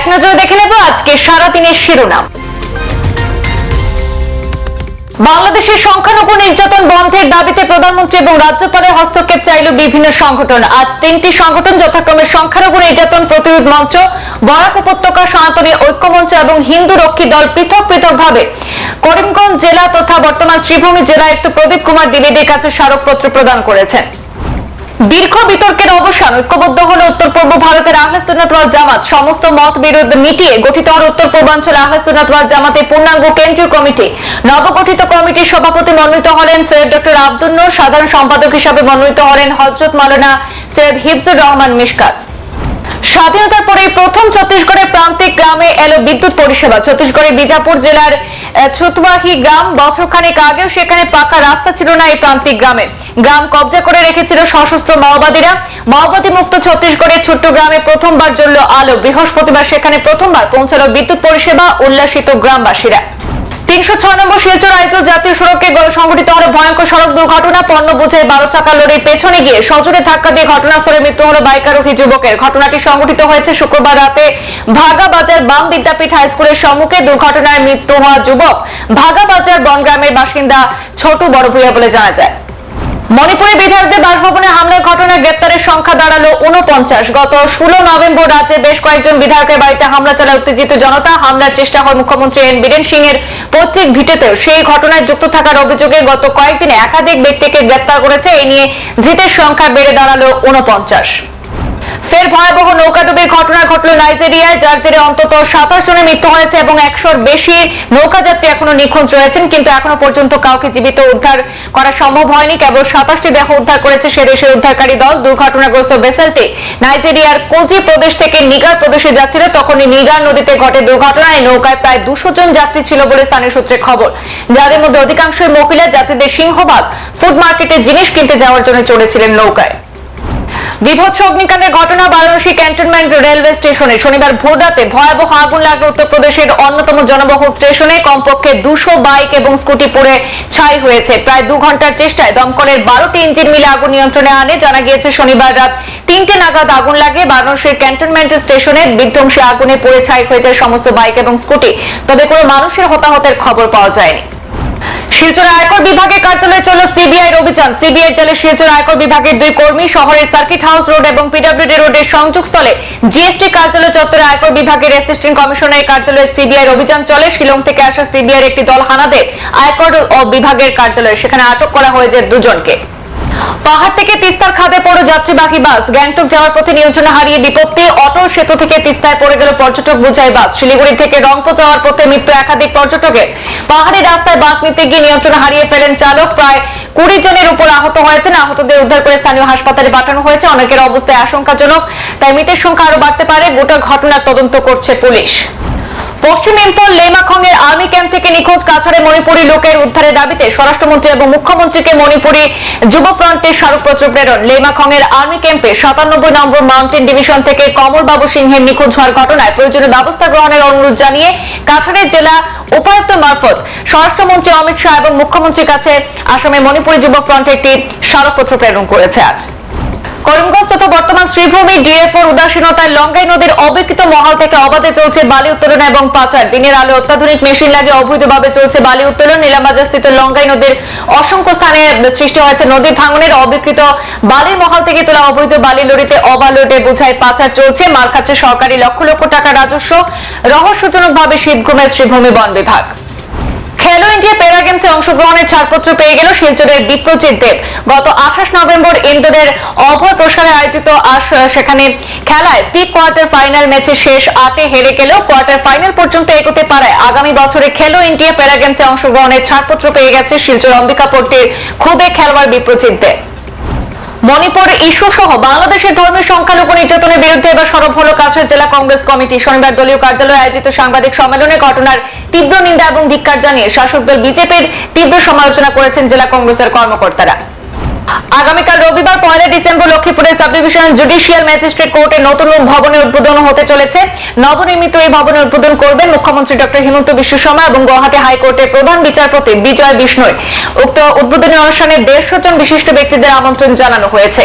এক নজরে দেখে নেব আজকে সারাদিনের শিরোনাম। বাংলাদেশের সংখ্যালঘু নির্যাতন বন্ধের দাবিতে প্রধানমন্ত্রী এবং রাজ্যপালের হস্তক্ষেপ চাইল বিভিন্ন সংগঠন। আজ তিনটি সংগঠন যথাক্রমে সংখ্যালঘু নির্যাতন প্রতিরোধ মঞ্চ, বরাক উপত্যকা সনাতনী ঐক্য মঞ্চ এবং হিন্দু রক্ষী দল পৃথক পৃথকভাবে। করিমগঞ্জ জেলা তথা বর্তমান শ্রীভূমি আয়ুক্ত প্রদীপ কুমার দ্বিবেদীর কাছে স্মারকপত্র প্রদান করেছেন। দীর্ঘ বিতর্কের অবসান, ঐক্যবদ্ধ হল উত্তর পূর্ব ভারতের আহলে জামাত। সমস্ত মত বিরোধ মিটিয়ে গঠিত হল উত্তর পূর্বাঞ্চল আহলে জামাতের পূর্ণাঙ্গ কেন্দ্রীয় কমিটি। নবগঠিত কমিটির সভাপতি মনোনীত হলেন সৈয়দ ডক্টর আব্দুল নূর, সাধারণ সম্পাদক হিসাবে মনোনীত হলেন হজরত মাওলানা সৈয়দ হিফজুর রহমান মিশকাত। স্বাধীনতার পরে প্রথম ছত্তিশগড়ের প্রান্তিক গ্রামে এলো বিদ্যুৎ পরিষেবা। ছত্তিশগড়ের বিজাপুর জেলার আহ, ছুতবাহি গ্রাম বছরখানেক আগেও সেখানে পাকা রাস্তা ছিল না এই প্রান্তিক গ্রামে। গ্রাম কবজা করে রেখেছিল সশস্ত্র মাওবাদীরা। মাওবাদী মুক্ত ছত্তিশগড়ের ছোট্ট গ্রামে প্রথমবার জ্বলল আলো। বৃহস্পতিবার সেখানে প্রথমবার পৌঁছালো বিদ্যুৎ পরিষেবা উল্লাসিত গ্রামবাসীরা। তিনশো ছয় নম্বর শিলচর আইজল জাতীয় সড়কে সংঘটিত হলো ভয়ঙ্কর সড়ক দুর্ঘটনা, পণ্য বোঝাই বারো চাকা লরির পেছনে গিয়ে সজোরে ধাক্কা দিয়ে ঘটনাস্থলে মৃত্যু হলো বাইক আরোহী যুবকের। ঘটনাটি সংঘটিত হয়েছে শুক্রবার রাতে ভাগা বাজার বাম বিদ্যাপীঠ হাই স্কুলের সম্মুখে দুর্ঘটনায় মৃত্যু হওয়া যুবক। ভাগা বাজার বনগ্রামের বাসিন্দা ছোট বড় ভূয়া বলে জানা যায়। মণিপুরের বিধায়কদের বাসভবনে হামলার ঘটনায় গ্রেপ্তারের সংখ্যা দাঁড়াল উনপঞ্চাশ গত ষোলো নভেম্বর রাজ্যে বেশ কয়েকজন বিধায়কের বাড়িতে হামলা চালায় উত্তেজিত জনতা। হামলার চেষ্টা হয় মুখ্যমন্ত্রী এন বীরেন সিং এর পৈতৃক ভিটেতেও। সেই ঘটনায় যুক্ত থাকার অভিযোগে গত কয়েকদিনে একাধিক ব্যক্তিকে গ্রেপ্তার করেছে। এ নিয়ে ধৃতের সংখ্যা বেড়ে দাঁড়াল উনপঞ্চাশ ফের ভয়াবহ নৌকাডুবির ঘটনা ঘটল নাইজেরিয়ায়, যার জেরে অন্তত সাতাশ জনের মৃত্যু হয়েছে এবং একশোর বেশি নৌকাযাত্রী এখনও নিখোঁজ রয়েছেন, কিন্তু এখনও পর্যন্ত কাউকে জীবিত উদ্ধার করা সম্ভব হয়নি। কেবল সাতাশটি দেহ উদ্ধার করেছে সে দেশের উদ্ধারকারী দল। দুর্ঘটনাগ্রস্ত ভেসেলটি নাইজেরিয়ার কোজি প্রদেশ থেকে নিগার প্রদেশে যাচ্ছিল। তখনই নিগার নদীতে ঘটে দুর্ঘটনায় নৌকায় প্রায় দুশো জন যাত্রী ছিল বলে স্থানীয় সূত্রে খবর। যাদের মধ্যে অধিকাংশই মহিলা, যাত্রীদের সিংহভাগ, ফুড মার্কেটে জিনিস কিনতে যাওয়ার জন্য চড়েছিলেন নৌকায়। বিভৎস অগ্নিকাণ্ডের ঘটনা বারাণসী ক্যান্টনমেন্ট রেলওয়ে স্টেশনে। শনিবার ভোর রাতে ভয়াবহ আগুন লাগল উত্তরপ্রদেশের অন্যতম জনবহুল স্টেশনে কমপক্ষে দুশো বাইক এবং স্কুটি পুড়ে ছাই হয়েছে। প্রায় দু ঘণ্টার চেষ্টায় দমকলের বারোটি ইঞ্জিন মিলে আগুন নিয়ন্ত্রণে আনে। জানা গিয়েছে, শনিবার রাত তিনটে নাগাদ আগুন লাগে বারাণসীর ক্যান্টনমেন্ট স্টেশনে। বিধ্বংসী আগুনে পুড়ে ছাই হয়ে যায় সমস্ত বাইক এবং স্কুটি। তবে কোনো মানুষের হতাহতের খবর পাওয়া যায়নি। শিলচর আয়কর বিভাগের কার্যালয়ে চলো সিবিআই অভিযান সিবিআই জালে শিলচর আয়কর বিভাগের দুই কর্মী, শহরের সার্কিট হাউস রোড এবং পিডব্লিউডি রোডের সংযোগস্থলে জিএসটি কার্যালয় চত্বরে আয়কর বিভাগের অ্যাসিস্ট্যান্ট কমিশনারের কার্যালয়ে সিবিআই অভিযান চলে। শিলং থেকে আসা সিবিআই একটি দল হানা আয়কর ও বিভাগের কার্যালয়ে, সেখানে আটক করা হয়েছে দুজনকে। পাহাড় থেকে তিস্তার খাদে পড়ো যাত্রীবাহী বাস, গ্যাংটক যাওয়ার পথে নিয়ন্ত্রণ হারিয়ে বিপত্তি। অটল সেতু থেকে তিস্তায় পড়ে গেল পর্যটক বোঝাই বাস। শিলিগুড়ি থেকে রংপুর যাওয়ার পথে মৃত্যু একাধিক পর্যটকের। পাহাড়ি রাস্তায় বাস নিতে গিয়ে নিয়ন্ত্রণ হারিয়ে ফেলেন চালক। প্রায় কুড়ি জনের উপর আহত হয়েছেন। আহতদের উদ্ধার করে স্থানীয় হাসপাতালে পাঠানো হয়েছে। অনেকের অবস্থায় আশঙ্কাজনক, তাই মৃতের সংখ্যা আরও বাড়তে পারে। গোটা ঘটনার তদন্ত করছে পুলিশ। পশ্চিম ইম্ফল লেমাখং এর আর্মি ক্যাম্প থেকে নিখোঁজ কাছাড়ে মণিপুরী লোকের উদ্ধারের দাবিতে স্বরাষ্ট্রমন্ত্রী এবং মুখ্যমন্ত্রীকে মণিপুরী যুব ফ্রন্টের স্মারকপত্র প্রেরণ। লেমাখং এর আর্মি ক্যাম্পে সাতানব্বই নম্বর মাউন্টেন ডিভিশন থেকে কমল বাবু সিংহের নিখোঁজ হওয়ার ঘটনায় প্রয়োজনীয় ব্যবস্থা গ্রহণের অনুরোধ জানিয়ে কাছাড়ের জেলা উপায়ুক্ত মারফত স্বরাষ্ট্রমন্ত্রী অমিত শাহ এবং মুখ্যমন্ত্রীর কাছে আসামে মণিপুরী যুব ফ্রন্ট একটি স্মারকপত্র প্রেরণ করেছে আজ। শ্রীভূমি ডিএফওর উদাসীনতায় লঙ্গাই নদীর অবিকৃত মহল থেকে অবাধে চলছে বালি উত্তোলন এবং পাচার। দিনের আলো অত্যাধুনিক মেশিন লাগে অবৈধভাবে চলছে বালি উত্তোলন। নীলামবাজার স্থিত লঙ্গাই নদীর অসংখ্য স্থানে সৃষ্টি হয়েছে নদী ভাঙনের অবিকৃত বালির মহল থেকে তোলা অবৈধ বালি লরিতে অবালোটে বোঝায় পাচার চলছে। মার খাচ্ছে সরকারি লক্ষ লক্ষ টাকা রাজস্ব। রহস্যজনকভাবে শীত ঘুমে শ্রীভূমি বন বিভাগ। খেলো ইন্ডিয়া প্যারা গেমসে অংশগ্রহণের ছাড়পত্র পেয়ে গেল শিলচরের বিপ্রজিৎ দেব। গত আঠাশ নভেম্বর ইন্দোরের অভয় প্রসারে আয়োজিত সেখানে খেলায় প্রি কোয়ার্টার ফাইনাল ম্যাচে শেষ আটে হেরে গেলেও কোয়ার্টার ফাইনাল পর্যন্ত এগোতে পারায় আগামী বছরে খেলো ইন্ডিয়া প্যারা গেমসে অংশগ্রহণের ছাড়পত্র পেয়ে গেছে শিলচর অম্বিকাপট্টির খুদে খেলোয়াড় বিপ্রজিৎ দেব। মণিপুর ইস্যু সহ বাংলাদেশের ধর্মের সংখ্যালঘু নির্যাতনের বিরুদ্ধে এবার সরব হলো কাছাড় জেলা কংগ্রেস কমিটি। শনিবার দলীয় কার্যালয়ে আয়োজিত সাংবাদিক সম্মেলনে ঘটনার তীব্র নিন্দা এবং ধিক্কার জানিয়ে শাসক দল বিজেপির তীব্র সমালোচনা করেছেন জেলা কংগ্রেসের কর্মকর্তারা। আগামীকাল রবিবার, পয়লা ডিসেম্বর, লক্ষ্মীপুরের সাব ডিভিশন জুডিশিয়াল ম্যাজিস্ট্রেট কোর্টে নতুন ভবনের উদ্বোধন হতে চলেছে। নবনির্মিত এই ভবনের উদ্বোধন করবেন মুখ্যমন্ত্রী ডক্টর হিমন্ত বিশ্ব শর্মা এবং গুয়াহাটি হাইকোর্টের প্রধান বিচারপতি বিজয় বিষ্ণয় উক্ত উদ্বোধনী অনুষ্ঠানে দেড়শো জন বিশিষ্ট ব্যক্তিদের আমন্ত্রণ জানানো হয়েছে।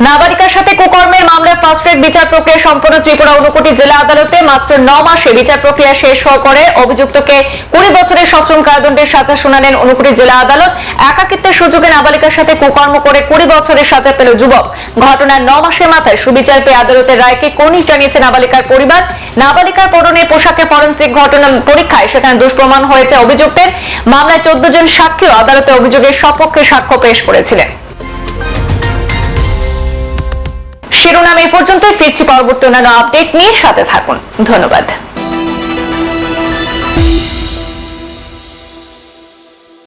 নাবালিকার সাথে কুকর্মের মামলার ফাস্ট ট্র্যাক বিচার প্রক্রিয়া সম্পন্ন ত্রিপুরা ঊনকোটি জেলা আদালতে মাত্র ন মাসে বিচার প্রক্রিয়া শেষ হওয়া করে অভিযুক্তকে কুড়ি বছরের সশ্রম কারাদণ্ডের সাজা শুনালেন ঊনকোটি জেলা আদালত। একাকিত্বের সুযোগে নাবালিকার সাথে কুকর্ম করে কুড়ি বছরের সাজা পেল যুবক। ঘটনার ন মাসের মাথায় সুবিচার পেয়ে আদালতের রায়কে কর্নিশ জানিয়েছে নাবালিকার পরিবার। নাবালিকার পরনে পোশাকে ফরেন্সিক ঘটনা পরীক্ষায় সেখানে দুষ্প্রমাণ হয়েছে অভিযুক্তের। মামলায় চোদ্দ জন সাক্ষীও আদালতে অভিযোগের সপক্ষে সাক্ষ্য পেশ করেছিলেন। শিরোনাম এই পর্যন্তই। ফিরছি পরবর্তী অন্যান্য আপডেট নিয়ে সাথে থাকুন। ধন্যবাদ।